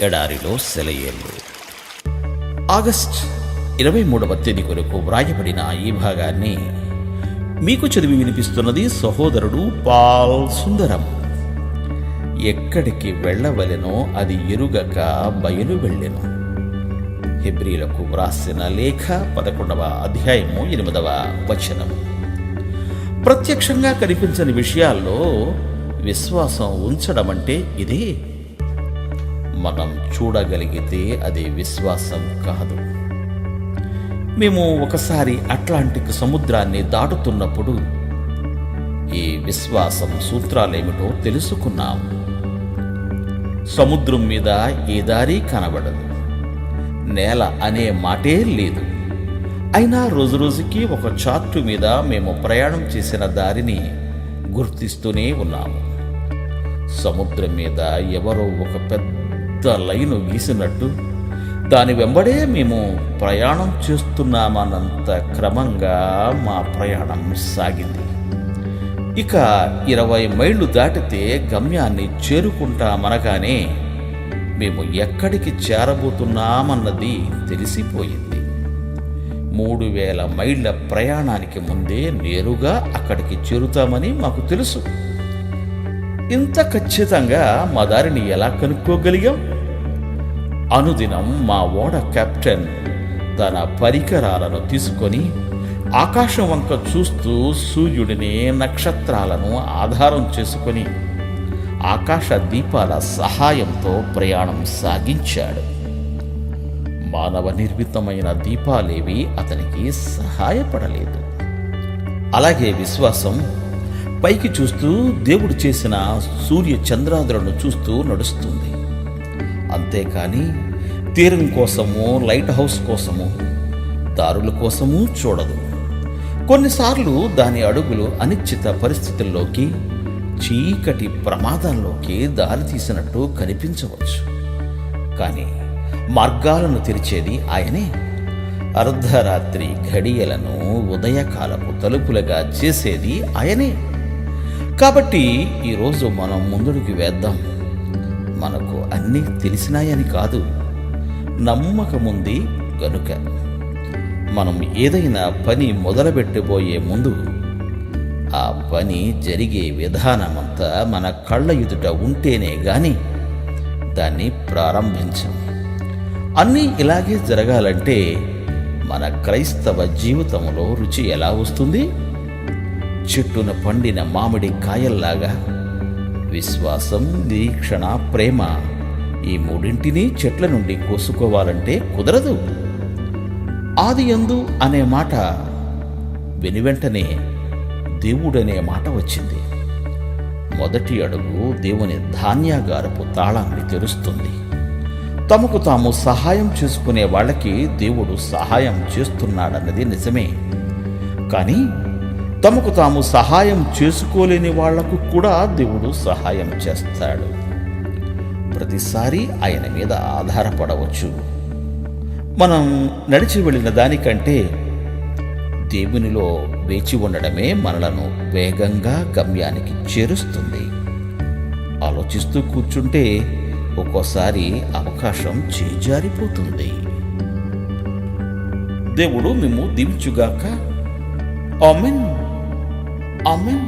ఎడారిలో సెలయేళ్ళు ఆగస్ట్ ఇరవై మూడవ తేదీ కొరకు వ్రాయబడిన ఈ భాగాన్ని మీకు చదివి వినిపిస్తున్నది సహోదరుడు పాల్ సుందరం. ఎక్కడికి వెళ్ళవలెనో అది ఎరుగక బయలు వెళ్ళెను. హెబ్రీలకు వ్రాసిన లేఖ పదకొండవ అధ్యాయము ఎనిమిదవ వచనం. ప్రత్యక్షంగా కనిపించని విషయాల్లో విశ్వాసం ఉంచడం అంటే ఇదే మనం చూడగలిగితే అది విశ్వాసం కాదు. మేము ఒకసారి అట్లాంటిక్ సముద్రాన్ని దాటుతున్నప్పుడు ఈ విశ్వాసం సూత్రాలేమిటో తెలుసుకున్నాం. సముద్రం మీద ఏ దారి కనబడదు. నేల అనే మాటే లేదు. అయినా రోజురోజుకి ఒక చార్టు మీద మేము ప్రయాణం చేసిన దారిని గుర్తిస్తూనే ఉన్నాము. సముద్రం మీద ఎవరో ఒక పెద్ద లైను గీసినట్టు దాని వెంబడే మేము ప్రయాణం చేస్తున్నామన్నంత క్రమంగా మా ప్రయాణం సాగింది. ఇక ఇరవై మైళ్ళు దాటితే గమ్యాన్ని చేరుకుంటామనగానే మేము ఎక్కడికి చేరబోతున్నామన్నది తెలిసిపోయింది. మూడు వేల మైళ్ళ ప్రయాణానికి ముందే నేరుగా అక్కడికి చేరుతామని మాకు తెలుసు. ఇంత ఖచ్చితంగా మా దారిని ఎలా కనుక్కోగలిగాం? అనుదినం మా ఓడ కెప్టెన్ తన పరికరాలను తీసుకొని ఆకాశం వంక చూస్తూ సూర్యుడిని నక్షత్రాలను ఆధారం చేసుకొని ఆకాశ దీపాల సహాయంతో ప్రయాణం సాగించాడు. మానవ నిర్మితమైన దీపాలేవి అతనికి సహాయపడలేదు. అలాగే విశ్వాసం పైకి చూస్తూ దేవుడు చేసిన సూర్య చంద్రాదులను చూస్తూ నడుస్తుంది. అంతేకాని తీరం కోసము లైట్ హౌస్ కోసము దారుల కోసము చూడదు. కొన్నిసార్లు దాని అడుగులు అనిశ్చిత పరిస్థితుల్లోకి చీకటి ప్రమాదంలోకి దారితీసినట్టు కనిపించవచ్చు. కానీ మార్గాలను తెరిచేది ఆయనే. అర్ధరాత్రి ఘడియలను ఉదయకాలపు తలుపులుగా చేసేది ఆయనే. కాబట్టి ఈరోజు మనం ముందుడికి వేద్దాం. మనకు అన్నీ తెలిసినాయని కాదు. నమ్మకముంది గనుక. మనం ఏదైనా పని మొదలుపెట్టబోయే ముందు ఆ పని జరిగే విధానమంతా మన కళ్ళ ఎదుట ఉంటేనే గాని దాన్ని ప్రారంభించం. అన్నీ ఇలాగే జరగాలంటే మన క్రైస్తవ జీవితంలో రుచి ఎలా వస్తుంది? చెట్టున పండిన మామిడి కాయల్లాగా విశ్వాసం నిరీక్షణ ప్రేమ ఈ మూడింటిని చెట్ల నుండి కోసుకోవాలంటే కుదరదు. ఆది ఎందు అనే మాట వెనువెంటనే దేవుడనే మాట వచ్చింది. మొదటి అడుగు దేవుని ధాన్యాగారపు తాళాన్ని తెరుస్తుంది. తమకు తాము సహాయం చేసుకునే వాళ్ళకి దేవుడు సహాయం చేస్తున్నాడన్నది నిజమే. కానీ తమకు తాము సహాయం చేసుకోలేని వాళ్ళకు కూడా దేవుడు సహాయం చేస్తాడు. ప్రతిసారి ఆయన మీద ఆధారపడవచ్చు. మనం నడిచి వెళ్ళిన దానికంటే దేవునిలో వేచి ఉండడమే మనలను వేగంగా గమ్యానికి చేరుస్తుంది. ఆలోచిస్తూ కూర్చుంటే ఒక్కోసారి అవకాశం చేజారిపోతుంది. దేవుడు మేము దీవించుగాక. ఆమెన్. ఆమెన్